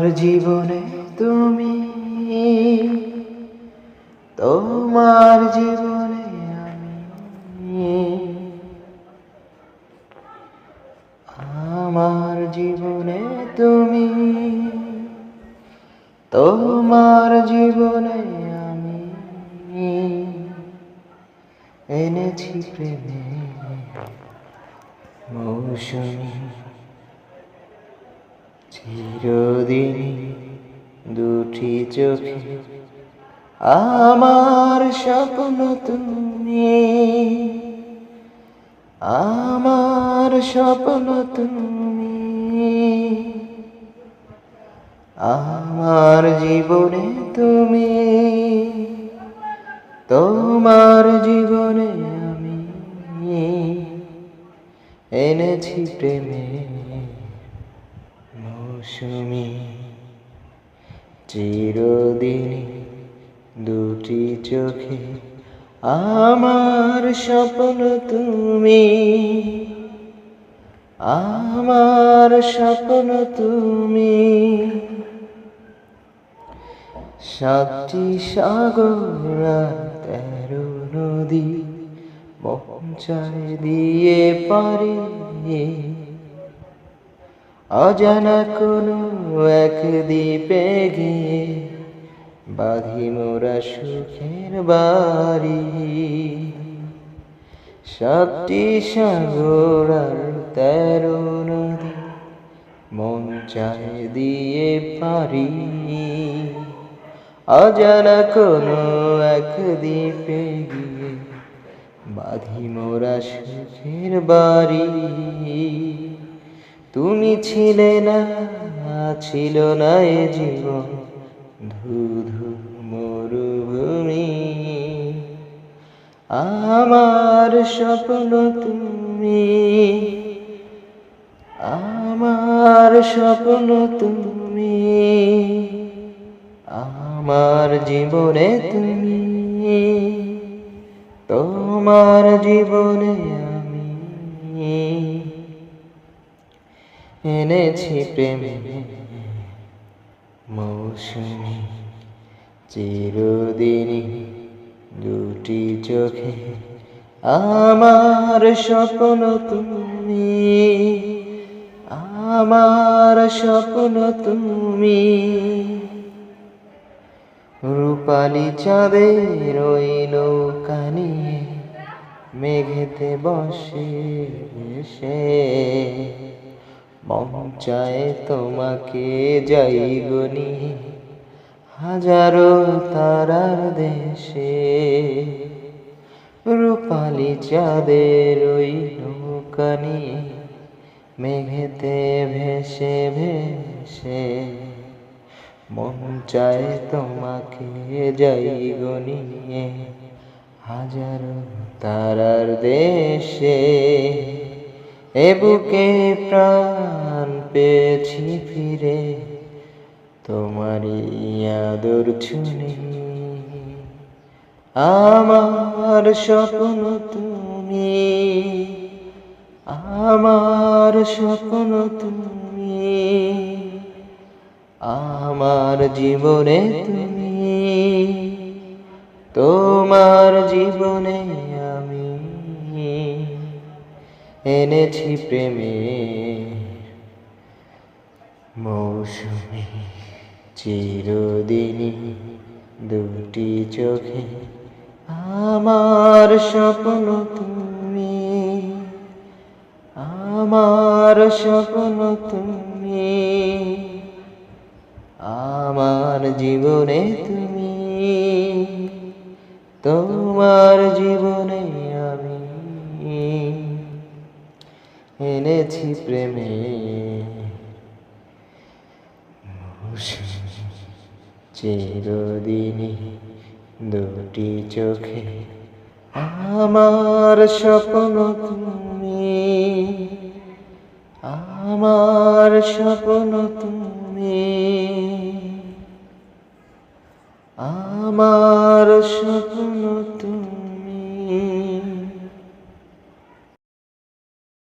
আমার জীবনে তুমি, তোমার জীবনে আমি। আমার জীবনে তুমি, তোমার জীবনে আমি। এনেছি প্রেমে মৌসুমী চিরদিন দুটি চোখে আমার স্বপ্ন তুমি। আমার স্বপ্ন তুমি। আমার জীবনে তুমি। তোমার জীবনে আমি এনেছি প্রেমে। মৌসুমি চিরদিন দুটি চোখে আমার স্বপ্ন তুমি। আমার স্বপ্ন তুমি। সাতটি সাগর তেরো নদী পৌঁছায় দিয়ে পারে। অজানা কোনো এক দ্বীপে গিয়ে বাঁধি মোরা সুখের বাড়ি। সাতটি সাগর তেরো নদী মন চায় দিয়ে পারি। অজানা কোনো এক দ্বীপে গিয়ে বাঁধি মোরা সুখের বাড়ি। তুমি ছিলে না, ছিল না এ জীবন। ধুধু মরুভূমি। আমার স্বপ্ন তুমি। আমার স্বপ্ন তুমি। আমার জীবনে তুমি। তোমার জীবনে এনেছি প্রেমে। মৌসুমি, চিরদিনই দুটি চোখে আমার স্বপ্ন তুমি। আমার স্বপ্ন তুমি। রূপালি চাঁদের ওই নৌকা নিয়ে মেঘেতে বসে। মন চায় তোমাকে যাই গনি হাজারো তারার দেশে রূপালি চাঁদের ওই নৌকা নিয়ে মেঘেতে ভেসে ভেসে। মন চায় তোমাকে যাই গনিয়ে হাজারো তারার দেশে এ বুকে প্রাণ পেয়েছি ফিরে, তোমারই আদর ছুনি আমার স্বপ্ন তুমি, আমার স্বপ্ন তুমি, আমার জীবনে তুমি, তোমার জীবনে এনেছি প্রেমে। মৌসুমি, চিরদিনই দুটি চোখে আমার স্বপ্ন তুমি। আমার স্বপ্ন তুমি। আমার জীবনে তুমি। তোমার জীবনে এনেছি প্রেমে। চিরদিনই দুটি চোখে আমার স্বপ্ন তুমি। আমার স্বপ্ন তুমি। আমার স্বপ্ন